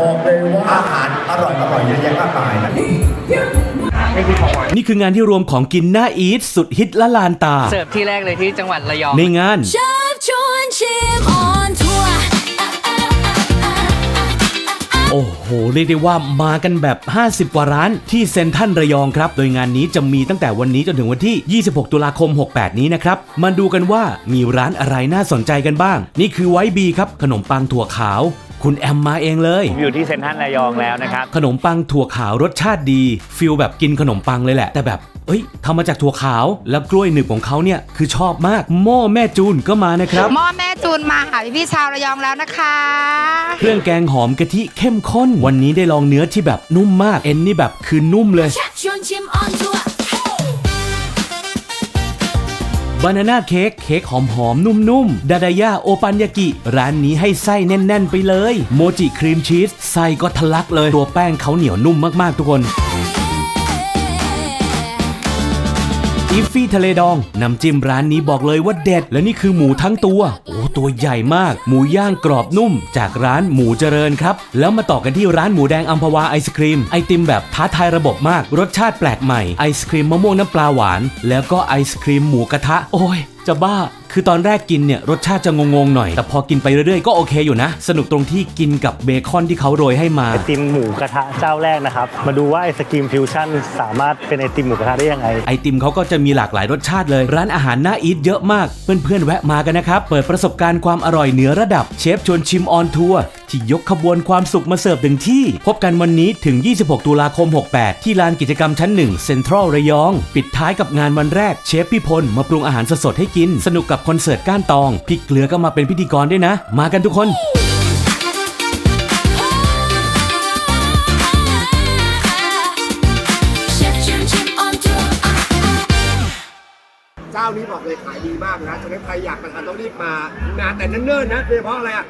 บอกเลยว่าอาหารอร่อยอร่อยเยอะแยะมากมายนะนี่คืองานที่รวมของกินน่าอีทสุดฮิตละลานตา เสิร์ฟที่แรกเลยที่จังหวัดระยอง ในงานเชิญชวนชิมออนทัวร์โอ้โห เรียกได้ว่ามากันแบบ 50 กว่าร้านที่เซ็นทรัลระยองครับ โดยงานนี้จะมีตั้งแต่วันนี้จนถึงวันที่ 26 ตุลาคม 68 นี้นะครับ มาดูกันว่ามีร้านอะไรน่าสนใจกันบ้าง นี่คือไวท์บีครับ ขนมปังถั่วขาว คุณแอมมาเองเลย อยู่ที่เซ็นทรัลระยองแล้วนะครับ ขนมปังถั่วขาวรสชาติดีฟิลแบบกินขนมปังเลยแหละ แต่แบบเอ้ยทำมาจากถั่วขาวแล้วกล้วยหนึบของเขาเนี่ยคือชอบมากหม้อแม่จูนก็มานะครับ หม้อแม่จูนมาหาพี่ๆชาวระยองแล้วนะคะ เครื่องแกงหอมกะทิเข้มข้น วันนี้ได้ลองเนื้อที่แบบนุ่มมากเอ็นนี่แบบคือนุ่มเลย ชวนชิมออนทัวร์ บานาน่าเค้กเค้กหอมหอมๆนุ่มๆ ดาดายาโอปันยากิ ร้านนี้ให้ไส้แน่น ๆ ไปเลย โมจิครีมชีสไส้ก็ทะลักเลย ตัวแป้งเขาเหนียวนุ่มมากๆทุกคน อีฟฟี่ทะเลดองน้ำจิ้มร้านนี้บอกเลยว่าเด็ด และนี่คือหมูทั้งตัว โอ้ตัวใหญ่มาก หมูย่างกรอบนุ่ม จากร้านหมูเจริญครับ แล้วมาต่อกันที่ร้านหมูแดงอัมพวาไอศครีม ไอติมแบบท้าทายระบบมาก รสชาติแปลกใหม่ ไอศครีมมะม่วงน้ำปลาหวาน แล้วก็ไอศครีมหมูกระทะ โอ้ยจะบ้า คือตอนแรกกินเนี่ยรสชาติจะงงๆหน่อย แต่พอกินไปเรื่อยๆก็โอเคอยู่นะ สนุกตรงที่กินกับเบคอนที่เขาโรยให้มา ไอติมหมูกระทะเจ้าแรกนะครับ มาดูว่าไอศกรีมฟิวชั่นสามารถเป็นไอติมหมูกระทะได้ยังไง ไอติมเขาก็จะมีหลากหลายรสชาติเลย ร้านอาหารน่าอีทเยอะมาก เพื่อนๆแวะมากันนะครับ เปิดประสบการณ์ความอร่อยเหนือระดับเชฟชวนชิมออนทัวร์ ที่ยกขบวนความสุขมาเสิร์ฟถึงที่ พบกันวันนี้ถึง 26 ตุลาคม 68 ที่ลานกิจกรรมชั้น 1 เซ็นทรัลระยอง ปิดท้ายกับงานวันแรกเชฟพี่พล มาปรุงอาหารสดๆให้กิน สนุกกับคอนเสิร์ตก้านตองพี่เกลือก็มาเป็นพิธีกรด้วยนะ มากันทุกคนเช้านี้บอกเลยขายดีมากนะฉะนั้นใครอยากมาทานต้องรีบมานะแต่เนิ่นๆนะโดยเฉพาะอะไรอะ